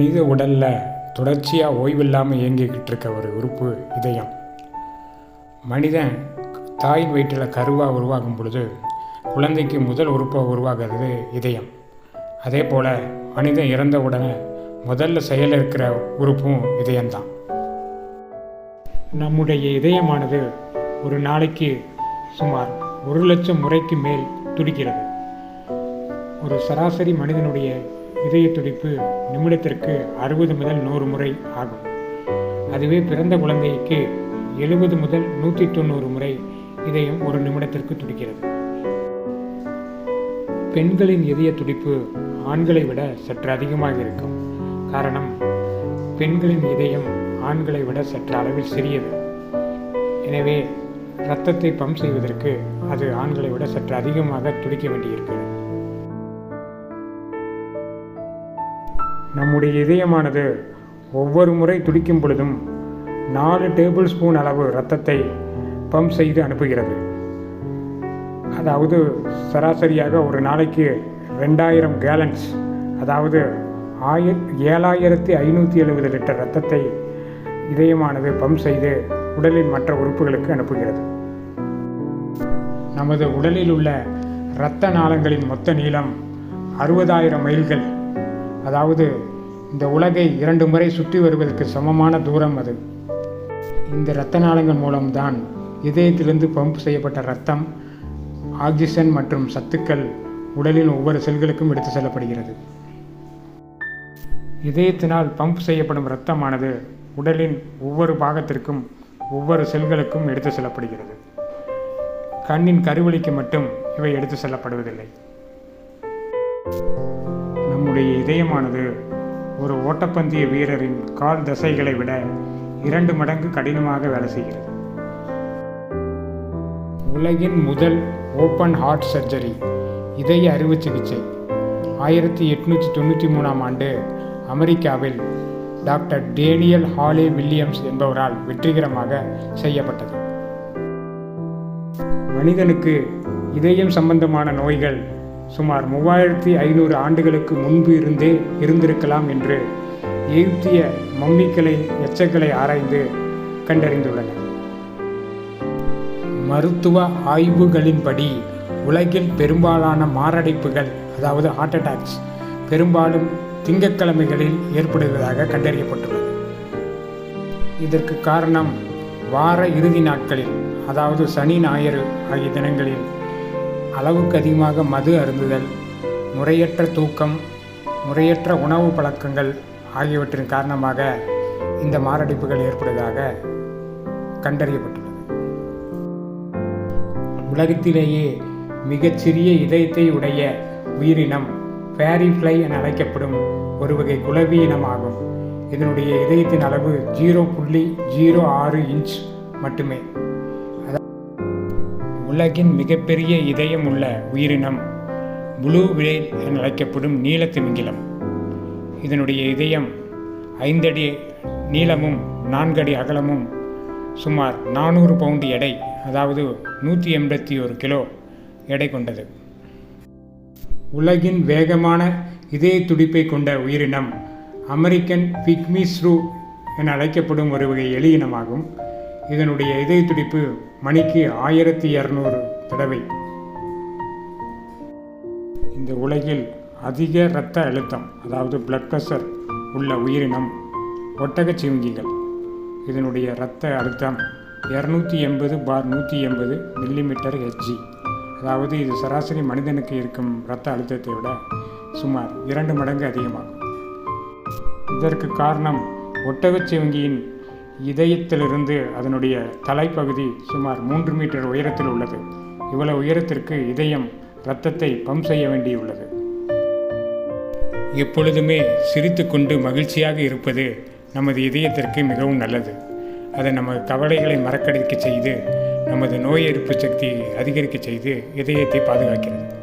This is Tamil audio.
மனித உடலில் தொடர்ச்சியாக ஓய்வில்லாமல் இயங்கிக்கிட்டு இருக்க ஒரு உறுப்பு இதயம். மனிதன் தாயின் வயிற்றில் கருவாக உருவாகும் பொழுது குழந்தைக்கு முதல் உறுப்பாக உருவாகிறது இதயம். அதே போல் மனிதன் இறந்த உடனே முதல்ல செயல் இருக்கிற உறுப்பும் இதயம்தான். நம்முடைய இதயமானது ஒரு நாளைக்கு சுமார் ஒரு லட்சம் முறைக்கு மேல் துடிக்கிறது. ஒரு சராசரி மனிதனுடைய இதய துடிப்பு நிமிடத்திற்கு அறுபது முதல் நூறு முறை ஆகும். அதுவே பிறந்த குழந்தைக்கு எழுபது முதல் நூற்றி தொண்ணூறு முறை இதயம் ஒரு நிமிடத்திற்கு துடிக்கிறது. பெண்களின் இதய துடிப்பு ஆண்களை விட சற்று அதிகமாக இருக்கும். காரணம் பெண்களின் இதயம் ஆண்களை விட சற்று அளவில் சிறியது. எனவே இரத்தத்தை பம்ப் செய்வதற்கு அது ஆண்களை விட சற்று அதிகமாக துடிக்க வேண்டியிருக்கிறது. நம்முடைய இதயமானது ஒவ்வொரு முறை துடிக்கும் பொழுதும் நாலு டேபிள் ஸ்பூன் அளவு ரத்தத்தை பம்ப் செய்து அனுப்புகிறது. அதாவது சராசரியாக ஒரு நாளைக்கு ரெண்டாயிரம் கேலன்ஸ் அதாவது ஆய ஏழாயிரத்தி ஐநூற்றி எழுபது லிட்டர் ரத்தத்தை இதயமானது பம்ப் செய்து உடலின் மற்ற உறுப்புகளுக்கு அனுப்புகிறது. நமது உடலில் உள்ள இரத்த நாளங்களின் மொத்த நீளம் அறுபதாயிரம் மைல்கள். அதாவது இந்த உலகை இரண்டு முறை சுற்றி வருவதற்கு சமமான தூரம் அது. இந்த இரத்த நாளங்கள் மூலம்தான் இதயத்திலிருந்து பம்ப் செய்யப்பட்ட இரத்தம் ஆக்சிஜன் மற்றும் சத்துக்கள் உடலின் ஒவ்வொரு செல்களுக்கும் எடுத்து செல்லப்படுகிறது. இதயத்தினால் பம்ப் செய்யப்படும் இரத்தமானது உடலின் ஒவ்வொரு பாகத்திற்கும் ஒவ்வொரு செல்களுக்கும் எடுத்து செல்லப்படுகிறது. கண்ணின் கருவலிக்கு மட்டும் இவை எடுத்து செல்லப்படுவதில்லை. நம்முடைய இதயமானது ஒரு ஓட்டப்பந்தய வீரரின் கால் தசைகளை விட இரண்டு மடங்கு கடினமாக வேலை செய்கிறது. உலகின் முதல் ஓப்பன் ஹார்ட் சர்ஜரி இதய அறுவை சிகிச்சை. ஆயிரத்தி எட்நூற்றி தொண்ணூற்றி மூணாம் ஆண்டு அமெரிக்காவில் டாக்டர் டேனியல் ஹாலே வில்லியம்ஸ் என்பவரால் வெற்றிகரமாக செய்யப்பட்டது. மனிதனுக்கு இதயம் சம்பந்தமான நோய்கள் சுமார் மூவாயிரத்தி ஐநூறு ஆண்டுகளுக்கு முன்பு இருந்தே இருந்திருக்கலாம் என்று எகிப்திய மம்மிக்கலை எச்சங்களை ஆராய்ந்து கண்டறிந்துள்ளனர். மருத்துவ ஆய்வுகளின்படி உலகில் பெரும்பாலான மாரடைப்புகள் அதாவது ஹார்ட் அட்டாக்ஸ் பெரும்பாலும் திங்கட்கிழமைகளில் ஏற்படுவதாக கண்டறியப்பட்டுள்ளது. இதற்கு காரணம் வார இறுதி நாட்களில் அதாவது சனி ஞாயிறு ஆகிய தினங்களில் அளவுக்கு அதிகமாக மது அருந்துதல் முறையற்ற தூக்கம் முறையற்ற உணவு பழக்கங்கள் ஆகியவற்றின் காரணமாக இந்த மாரடைப்புகள் ஏற்படுவதாக கண்டறியப்பட்டுள்ளது. உலகத்திலேயே மிகச்சிறிய இதயத்தை உடைய உயிரினம் ஃபேரிஃப்ளை என அழைக்கப்படும் ஒரு வகை குலவி இனமாகும். இதனுடைய இதயத்தின் அளவு ஜீரோ புள்ளி ஜீரோ ஆறு இன்ச் மட்டுமே. உலகின் மிகப்பெரிய இதயம் உள்ள உயிரினம் ப்ளூ விலேல் என அழைக்கப்படும் நீல திமிங்கிலம் இதனுடைய இதயம் ஐந்தடி நீளமும் நான்கடி அகலமும் சுமார் நானூறு பவுண்டு எடை அதாவது நூற்றி எண்பத்தி ஒரு கிலோ எடை கொண்டது. உலகின் வேகமான இதய துடிப்பை கொண்ட உயிரினம் அமெரிக்கன் பிக்மிஸ்ரூ என அழைக்கப்படும் ஒரு வகை எலி இனமாகும். இதனுடைய இதய துடிப்பு மணிக்கு ஆயிரத்தி இரநூறு தடவை. இந்த உலகில் அதிக இரத்த அழுத்தம் அதாவது பிளட் ப்ரெஷர் உள்ள உயிரினம் ஒட்டகச்சிவிங்கிகள் இதனுடைய இரத்த அழுத்தம் இரநூத்தி எண்பது பார் நூற்றி எண்பது மில்லிமீட்டர் ஹெச்ஜி அதாவது இது சராசரி மனிதனுக்கு இருக்கும் இரத்த அழுத்தத்தை விட சுமார் இரண்டு மடங்கு அதிகமாகும். இதற்கு காரணம் ஒட்டகச்சிவங்கியின் இதயத்திலிருந்து அதனுடைய தலைப்பகுதி சுமார் மூன்று மீட்டர் உயரத்தில் உள்ளது. இவ்வளவு உயரத்திற்கு இதயம் இரத்தத்தை பம்ப் செய்ய வேண்டியுள்ளது. எப்பொழுதுமே சிரித்துக்கொண்டு மகிழ்ச்சியாக இருப்பது நமது இதயத்திற்கு மிகவும் நல்லது. அது நமது கவலைகளை மறக்கடிக்க செய்து நமது நோய் எதிர்ப்பு சக்தியை அதிகரிக்க செய்து இதயத்தை பாதுகாக்கிறது.